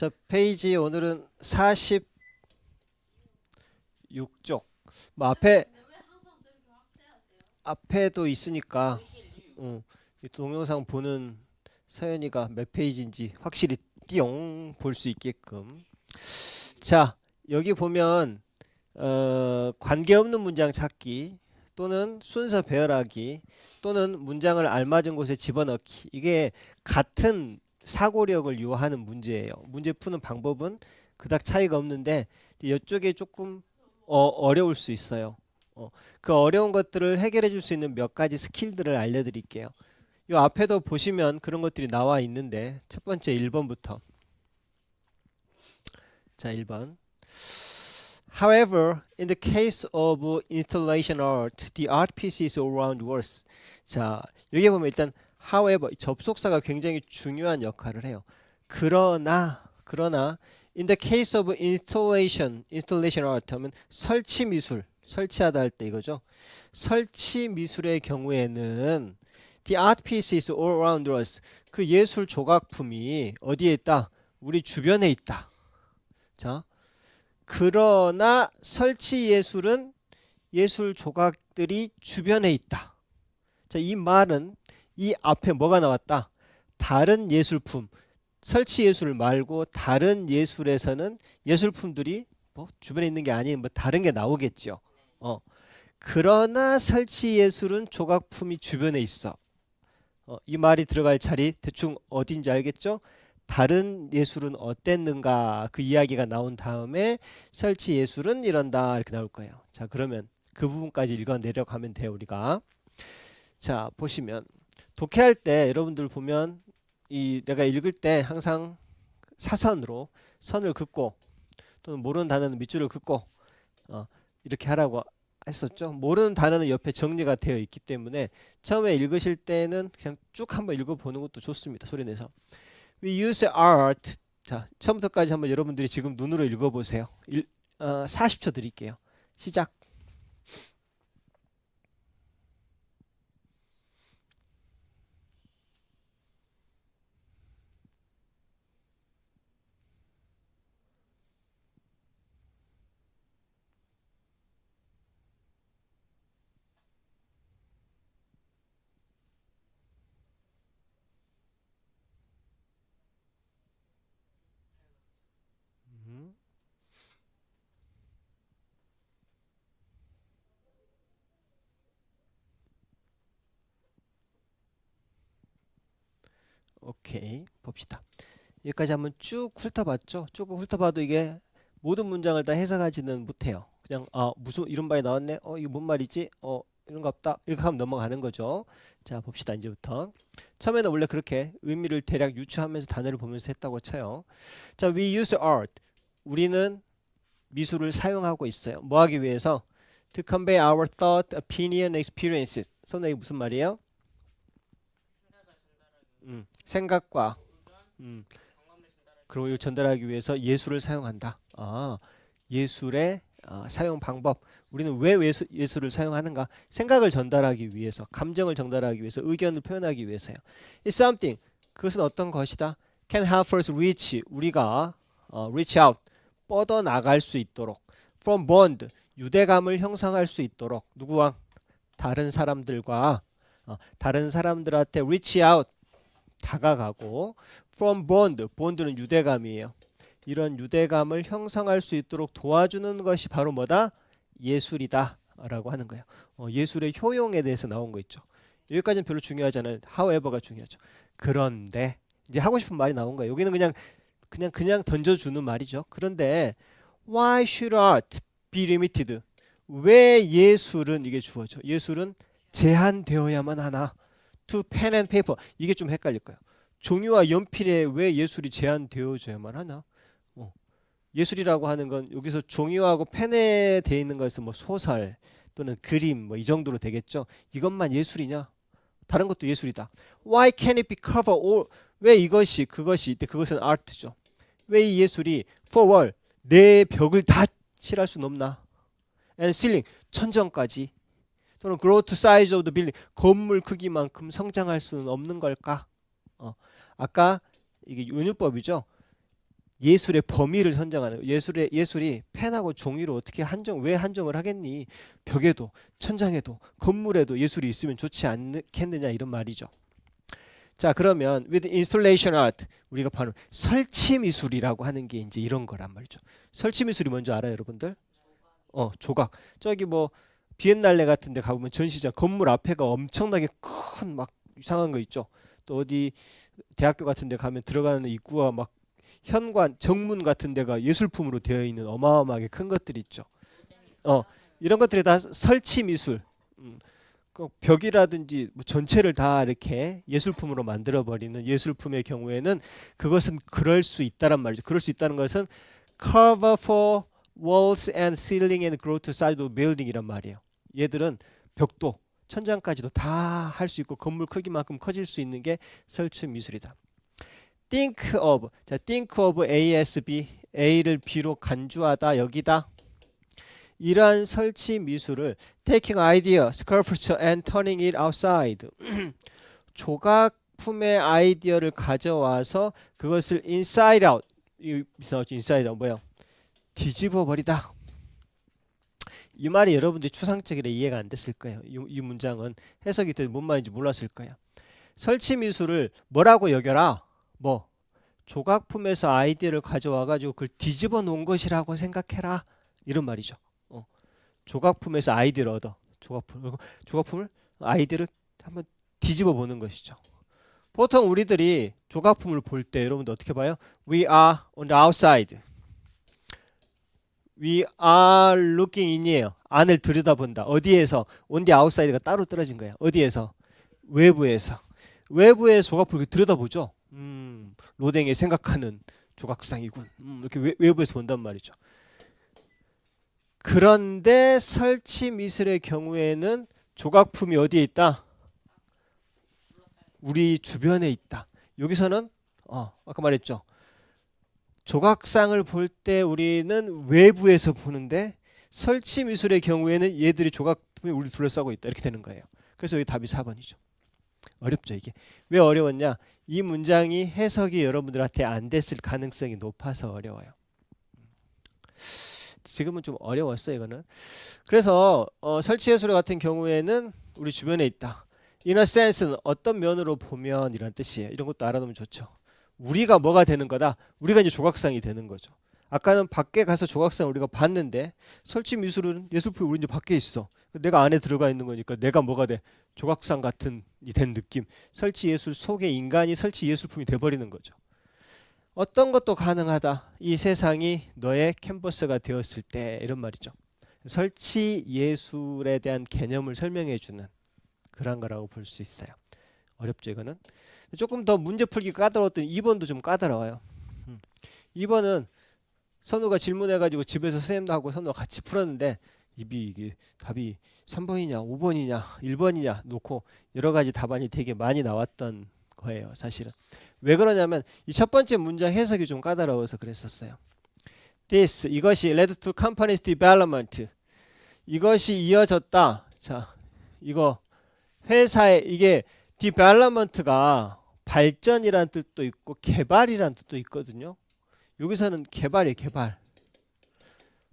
자, 페이지 오늘은 46쪽. 뭐 앞에 앞에도 있으니까 응, 이 동영상 보는 서연이가 몇 페이지인지 확실히 띠용 볼 수 있게끔. 자, 여기 보면 어, 관계없는 문장 찾기 또는 순서 배열하기 또는 문장을 알맞은 곳에 집어넣기 이게 같은 사고력을 요하는 문제예요. 문제 푸는 방법은 그닥 차이가 없는데 이쪽에 조금 어, 어려울 수 있어요. 어, 그 어려운 것들을 해결해 줄 수 있는 몇 가지 스킬들을 알려드릴게요. 요 앞에도 보시면 그런 것들이 나와 있는데 첫 번째 1번부터 자 1번 However, in the case of installation art, the art piece is all around worse. 자, 여기 보면 일단 however 접속사가 굉장히 중요한 역할을 해요. 그러나 그러나 in the case of installation, installation art 하면 설치 미술, 설치하다 할 때 이거죠. 설치 미술의 경우에는 the art piece is all around us. 그 예술 조각품이 어디에 있다? 우리 주변에 있다. 자, 그러나 설치 예술은 예술 조각들이 주변에 있다. 자, 이 말은 이 앞에 뭐가 나왔다? 다른 예술품, 설치 예술 말고 다른 예술에서는 예술품들이 뭐 주변에 있는 게 아닌 뭐 다른 게 나오겠죠. 어. 그러나 설치 예술은 조각품이 주변에 있어. 어, 이 말이 들어갈 자리 대충 어딘지 알겠죠? 다른 예술은 어땠는가 그 이야기가 나온 다음에 설치 예술은 이런다 이렇게 나올 거예요. 자 그러면 그 부분까지 읽어 내려가면 돼요 우리가. 자 보시면 독해할 때 여러분들 보면 이 내가 읽을 때 항상 사선으로 선을 긋고 또는 모르는 단어는 밑줄을 긋고 어, 이렇게 하라고 했었죠. 모르는 단어는 옆에 정리가 되어 있기 때문에 처음에 읽으실 때는 그냥 쭉 한번 읽어보는 것도 좋습니다. 소리 내서. We use art. 자, 처음부터까지 한번 여러분들이 지금 눈으로 읽어보세요. 일, 어, 40초 드릴게요. 시작. 오케이 봅시다. 여기까지 한번 쭉 훑어봤죠. 쭉 훑어봐도 이게 모든 문장을 다 해석하지는 못해요. 그냥 아 무슨 이런 말이 나왔네. 어 이거 뭔 말이지? 어 이런 거 없다. 이렇게 하면 넘어가는 거죠. 자 봅시다 이제부터. 처음에는 원래 그렇게 의미를 대략 유추하면서 단어를 보면서 했다고 쳐요. 자 we use art. 우리는 미술을 사용하고 있어요. 뭐 하기 위해서? To convey our thought, opinion, experiences. 선생님 무슨 말이에요? 음, 생각과 음, 그리고 전달하기 위해서 예술을 사용한다. 아, 예술의 아, 사용 방법. 우리는 왜 예수, 예술을 사용하는가? 생각을 전달하기 위해서, 감정을 전달하기 위해서, 의견을 표현하기 위해서요. It's something. 그것은 어떤 것이다? Can help us reach. 우리가 어, reach out. 뻗어 나갈 수 있도록. From bond. 유대감을 형성할 수 있도록. 누구와? 다른 사람들과 어, 다른 사람들한테 reach out. 다가가고 from bond, bond는 유대감이에요. 이런 유대감을 형성할 수 있도록 도와주는 것이 바로 뭐다? 예술이다 라고 하는 거예요. 어, 예술의 효용에 대해서 나온 거 있죠. 여기까지는 별로 중요하지 않아요. however가 중요하죠. 그런데 이제 하고 싶은 말이 나온 거예요. 여기는 그냥 그냥 그냥 던져주는 말이죠. 그런데 why should art be limited? 왜 예술은 이게 주어져? 예술은 제한되어야만 하나? To pen and paper 이게 좀 헷갈릴 거예요. 종이와 연필에 왜 예술이 제한되어져야만 하나? 어. 예술이라고 하는 건 여기서 종이하고 펜에 돼 있는 거에서 뭐 소설 또는 그림 뭐 이 정도로 되겠죠. 이것만 예술이냐? 다른 것도 예술이다. Why can't it be cover all? 왜 이것이 그것이 이때 그것은 아트죠. 왜 이 예술이 for all 내 벽을 다 칠할 수는 없나? And ceiling 천정까지 또는 grow to size of the building 건물 크기만큼 성장할 수는 없는 걸까? 어, 아까 이게 은유법이죠. 예술의 범위를 선정하는. 예술의 예술이 펜하고 종이로 어떻게 한정 왜 한정을 하겠니? 벽에도 천장에도 건물에도 예술이 있으면 좋지 않겠느냐 이런 말이죠. 자 그러면 with installation art 우리가 바로 설치 미술이라고 하는 게 이제 이런 거란 말이죠. 설치 미술이 뭔지 알아요, 여러분들? 어 조각 저기 뭐 비엔날레 같은 데 가보면 전시장 건물 앞에가 엄청나게 큰 막 이상한 거 있죠. 또 어디 대학교 같은 데 가면 들어가는 입구가 막 현관 정문 같은 데가 예술품으로 되어 있는 어마어마하게 큰 것들이 있죠. 어 이런 것들이 다 설치 미술. 음, 그 벽이라든지 뭐 전체를 다 이렇게 예술품으로 만들어 버리는 예술품의 경우에는 그것은 그럴 수 있다란 말이죠. 그럴 수 있다는 것은 cover for walls and ceiling and growth side of building이란 말이에요. 얘들은 벽도 천장까지도 다 할 수 있고 건물 크기만큼 커질 수 있는 게 설치 미술이다. think of 자 think of A S B A를 B로 간주하다 여기다 이러한 설치 미술을 taking idea, sculpture and turning it outside 조각품의 아이디어를 가져와서 그것을 inside out 여기서 inside out 뭐예요? 뒤집어 버리다. 이 말이 여러분들이 추상적이라 이해가 안 됐을 거예요. 이, 이 문장은 해석이 되뭔 말인지 몰랐을 거예요. 설치 미술을 뭐라고 여겨라? 뭐 조각품에서 아이디어를 가져와 가지고 그걸 뒤집어 놓은 것이라고 생각해라. 이런 말이죠. 어. 조각품에서 아이디어를 얻어. 조각품 조각품을 아이디어를 한번 뒤집어 보는 것이죠. 보통 우리들이 조각품을 볼 때 여러분들 어떻게 봐요? We are on the outside. We are looking in이에요. 안을 들여다본다. 어디에서? on the outside가 따로 떨어진 거예요. 어디에서? 외부에서. 외부의 조각품을 들여다보죠. 음, 로댕이 생각하는 조각상이군. 음, 이렇게 외, 외부에서 본단 말이죠. 그런데 설치 미술의 경우에는 조각품이 어디에 있다? 우리 주변에 있다. 여기서는 어, 아까 말했죠. 조각상을 볼 때 우리는 외부에서 보는데 설치 미술의 경우에는 얘들이 조각품이 우리 둘러싸고 있다. 이렇게 되는 거예요. 그래서 여기 답이 4번이죠. 어렵죠, 이게. 왜 어려웠냐? 이 문장이 해석이 여러분들한테 안 됐을 가능성이 높아서 어려워요. 지금은 좀 어려웠어요, 이거는. 그래서 어, 설치 예술 같은 경우에는 우리 주변에 있다. sense는 어떤 면으로 보면 이런 뜻이에요. 이런 것도 알아놓으면 좋죠. 우리가 뭐가 되는 거다? 우리가 이제 조각상이 되는 거죠. 아까는 밖에 가서 조각상 우리가 봤는데 설치 미술은 예술품이 우리 이제 밖에 있어. 내가 안에 들어가 있는 거니까 내가 뭐가 돼? 조각상 같은 이 된 느낌. 설치 예술 속에 인간이 설치 예술품이 돼 버리는 거죠. 어떤 것도 가능하다. 이 세상이 너의 캔버스가 되었을 때 이런 말이죠. 설치 예술에 대한 개념을 설명해 주는 그런 거라고 볼 수 있어요. 어렵죠, 이거는. 조금 더 문제 풀기 까다로웠던 2번도 좀 까다로워요. 음. 2번은 선우가 질문해가지고 집에서 선생님도 하고 선우가 같이 풀었는데 입이 이게 답이 3번이냐 5번이냐 1번이냐 놓고 여러 가지 답안이 되게 많이 나왔던 거예요 사실은 왜 그러냐면 이 첫 번째 문장 해석이 좀 까다로워서 그랬었어요 this 이것이 led to company's development 이것이 이어졌다 자 이거 회사의 이게 development가 발전이란 뜻도 있고 개발이란 뜻도 있거든요. 여기서는 개발이에요 개발.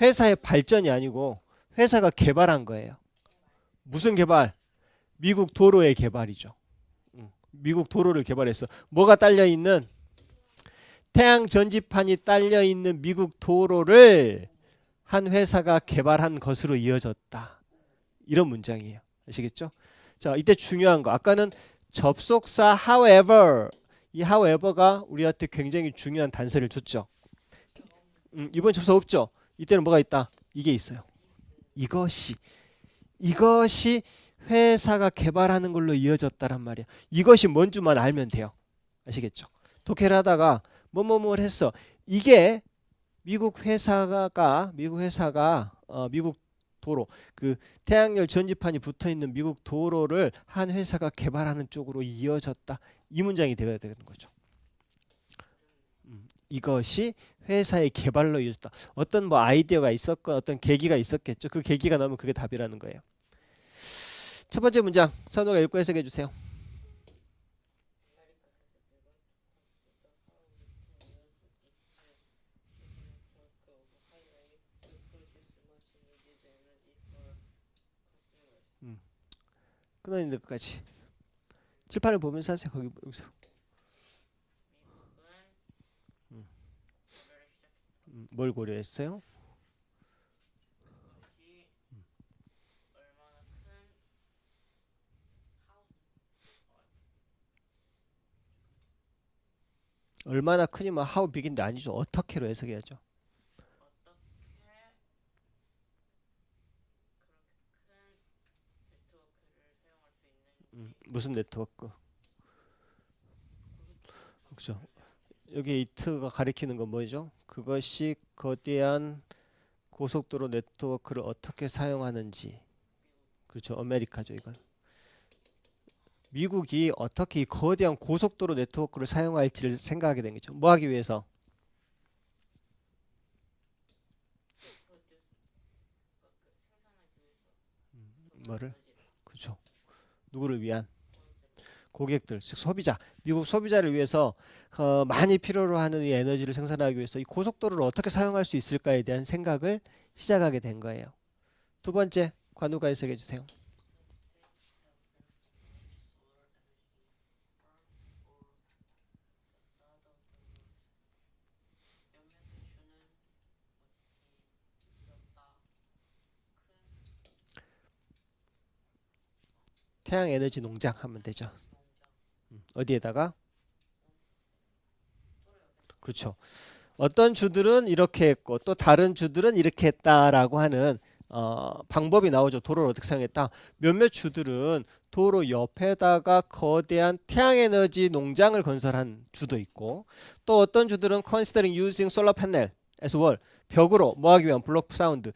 회사의 발전이 아니고 회사가 개발한 거예요. 무슨 개발? 미국 도로의 개발이죠. 음, 미국 도로를 개발했어 뭐가 딸려 있는? 태양 전지판이 딸려 있는 미국 도로를 한 회사가 개발한 것으로 이어졌다. 이런 문장이에요. 아시겠죠? 자 이때 중요한 거. 아까는 접속사 however 이 however가 우리한테 굉장히 중요한 단서를 줬죠. 음, 이번 접속 없죠. 이때는 뭐가 있다? 이게 있어요. 이것이 이것이 회사가 개발하는 걸로 이어졌다란 말이야. 이것이 뭔 줄만 알면 돼요. 아시겠죠? 독해를 하다가 뭐뭐뭘 했어. 이게 미국 회사가 미국 회사가 어, 미국 도로 그 태양열 전지판이 붙어 있는 미국 도로를 한 회사가 개발하는 쪽으로 이어졌다. 이 문장이 되어야 되는 거죠. 음, 이것이 회사의 개발로 이어졌다. 어떤 뭐 아이디어가 있었건 어떤 계기가 있었겠죠. 그 계기가 나오면 그게 답이라는 거예요. 첫 번째 문장 선우가 읽고 해석해 주세요. 끊어있는 데까지. 칠판을 보면서 하세요 거기 여기서. 미국은 음, 뭘 고려했어요? 얼마나 얼마나 크니만 how big인데 아니죠. 어떻게로 해석해야죠 어떻게 그렇게 큰 네트워크를 사용할 수 있는지 음, 무슨 네트워크? 그렇죠. 여기 이트가 가리키는 건 뭐죠? 그것이 거대한 고속도로 네트워크를 어떻게 사용하는지. 그렇죠. 아메리카죠 이건. 미국이 어떻게 이 거대한 고속도로 네트워크를 사용할지를 생각하게 된 거죠. 뭐 하기 위해서? 위해서 뭐를? 그렇죠. 누구를 위한 고객들 즉 소비자 미국 소비자를 위해서 어, 많이 필요로 하는 이 에너지를 생산하기 위해서 이 고속도로를 어떻게 사용할 수 있을까에 대한 생각을 시작하게 된 거예요. 두 번째 관우가 해석해 주세요. 태양 에너지 농장 하면 되죠. 음, 어디에다가? 그렇죠. 어떤 주들은 이렇게 했고 또 다른 주들은 이렇게 했다라고 하는 어, 방법이 나오죠. 도로를 어떻게 사용했다? 몇몇 주들은 도로 옆에다가 거대한 태양에너지 농장을 건설한 주도 있고 또 어떤 주들은 considering using solar panel as well 벽으로 뭐하기 위한 블록 사운드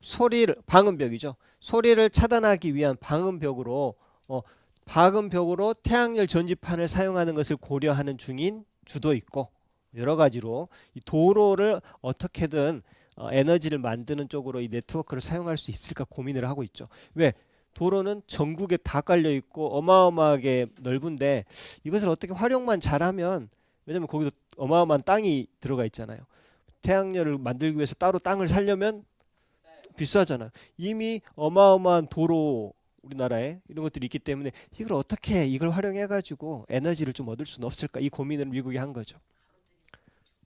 소리를 방음벽이죠. 소리를 차단하기 위한 방음벽으로 어, 방음벽으로 태양열 전지판을 사용하는 것을 고려하는 중인 주도 있고 여러 가지로 이 도로를 어떻게든 어, 에너지를 만드는 쪽으로 이 네트워크를 사용할 수 있을까 고민을 하고 있죠. 왜? 도로는 전국에 다 깔려 있고 어마어마하게 넓은데 이것을 어떻게 활용만 잘하면 왜냐면 거기도 어마어마한 땅이 들어가 있잖아요. 태양열을 만들기 위해서 따로 땅을 살려면 비싸잖아요. 이미 어마어마한 도로 우리나라에 이런 것들이 있기 때문에 이걸 어떻게 이걸 활용해 가지고 에너지를 좀 얻을 수는 없을까 이 고민을 미국이 한 거죠.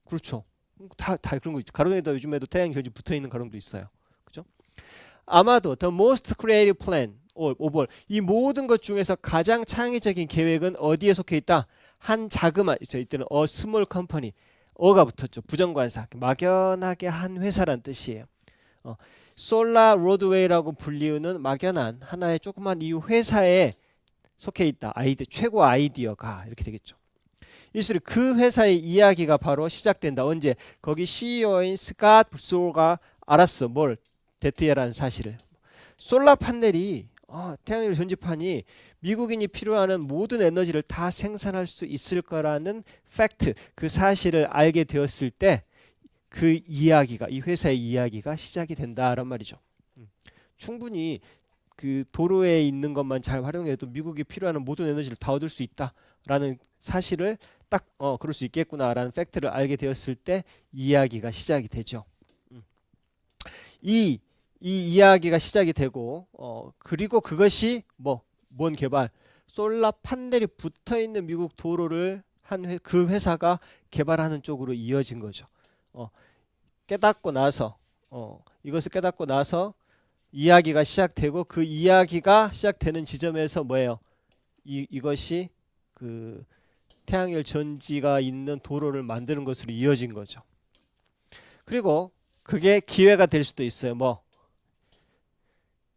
그렇죠. 다, 다 그런 거 있죠. 가로등에도 요즘에도 태양 결지 붙어 있는 가로등도 있어요. 그죠? 아마도 the most creative plan or over 이 모든 것 중에서 가장 창의적인 계획은 어디에 속해 있다? 한 자그마 저 이때는 a small company 어가 붙었죠. 부정관사 막연하게 한 회사란 뜻이에요. 어, 솔라 로드웨이라고 불리우는 막연한 하나의 조그만 이 회사에 속해 있다. 아이디 최고 아이디어가 이렇게 되겠죠. 일수리 그 회사의 이야기가 바로 시작된다. 언제? 거기 CEO인 스캇 부소가 알았어. 뭘? 데트야라는 사실을. 솔라 판넬이 어, 태양열 전지판이 미국인이 필요하는 모든 에너지를 다 생산할 수 있을 거라는 팩트, 그 사실을 알게 되었을 때 그 이야기가 이 회사의 이야기가 시작이 된다란 말이죠. 음. 충분히 그 도로에 있는 것만 잘 활용해도 미국이 필요한 모든 에너지를 다 얻을 수 있다라는 사실을 딱 어 그럴 수 있겠구나라는 팩트를 알게 되었을 때 이야기가 시작이 되죠. 음. 이, 이 이야기가 시작이 되고 어 그리고 그것이 뭐 뭔 개발 솔라 판넬이 붙어 있는 미국 도로를 한 그 회사가 개발하는 쪽으로 이어진 거죠. 어 깨닫고 나서 어 이것을 깨닫고 나서 이야기가 시작되고 그 이야기가 시작되는 지점에서 뭐예요? 이 이것이 그 태양열 전지가 있는 도로를 만드는 것으로 이어진 거죠. 그리고 그게 기회가 될 수도 있어요. 뭐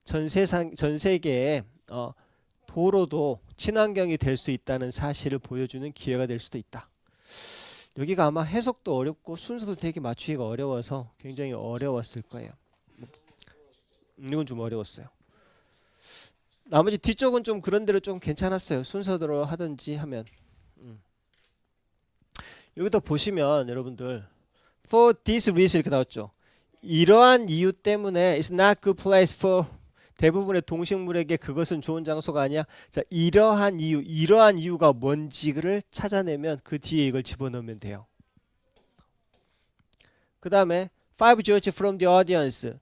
전 세상 전 세계에 어, 도로도 친환경이 될 수 있다는 사실을 보여주는 기회가 될 수도 있다. 여기가 아마 해석도 어렵고 순서도 되게 맞추기가 어려워서 굉장히 어려웠을 거예요. 음, 이건 좀 어려웠어요. 나머지 뒤쪽은 좀 그런 대로 좀 괜찮았어요. 순서대로 하든지 하면. 음. 여기도 보시면 여러분들 for this reason 이렇게 나왔죠. 이러한 이유 때문에 it's not good place for 대부분의 동식물에게 그것은 좋은 장소가 아니야. 자, 이러한 이유, 이러한 이유가 뭔지를 찾아내면 그 뒤에 이걸 집어넣으면 돼요. 그 다음에 five judge from the audience.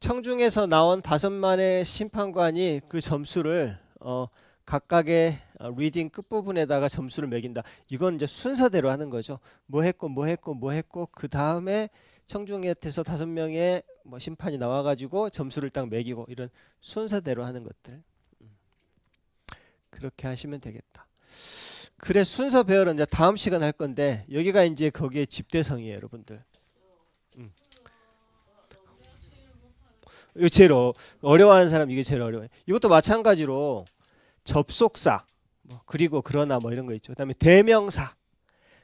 청중에서 나온 다섯만의 심판관이 그 점수를 어, 각각의 어, 리딩 끝 부분에다가 점수를 매긴다. 이건 이제 순서대로 하는 거죠. 뭐 했고 뭐 했고 뭐 했고 그 다음에 청중에서 다섯 명의 뭐 심판이 나와가지고 점수를 딱 매기고 이런 순서대로 하는 것들. 음. 그렇게 하시면 되겠다. 그래 순서 배열은 이제 다음 시간 할 건데 여기가 이제 거기에 집대성이에요, 여러분들. 음. 이거 제일 어, 어려워하는 사람 이게 제일 어려워요. 이것도 마찬가지로 접속사 뭐 그리고 그러나 뭐 이런 거 있죠. 그다음에 대명사.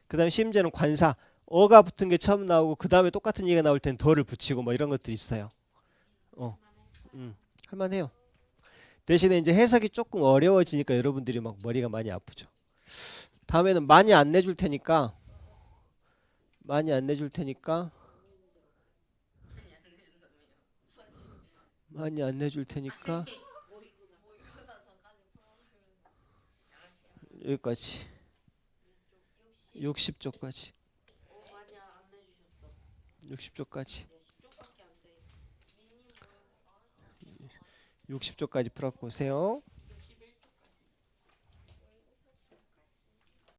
그다음에 심지어는 관사. 어가 붙은 게 처음 나오고 그 다음에 똑같은 얘기가 나올 땐 더를 붙이고 뭐 이런 것들이 있어요. 어. 음. 할 만해요. 대신에 이제 해석이 조금 어려워지니까 여러분들이 막 머리가 많이 아프죠. 다음에는 많이 안 내줄 테니까 많이 안 내줄 테니까 많이 안 내줄 테니까 여기까지 60조까지 60조까지 60조까지 풀었고 오세요.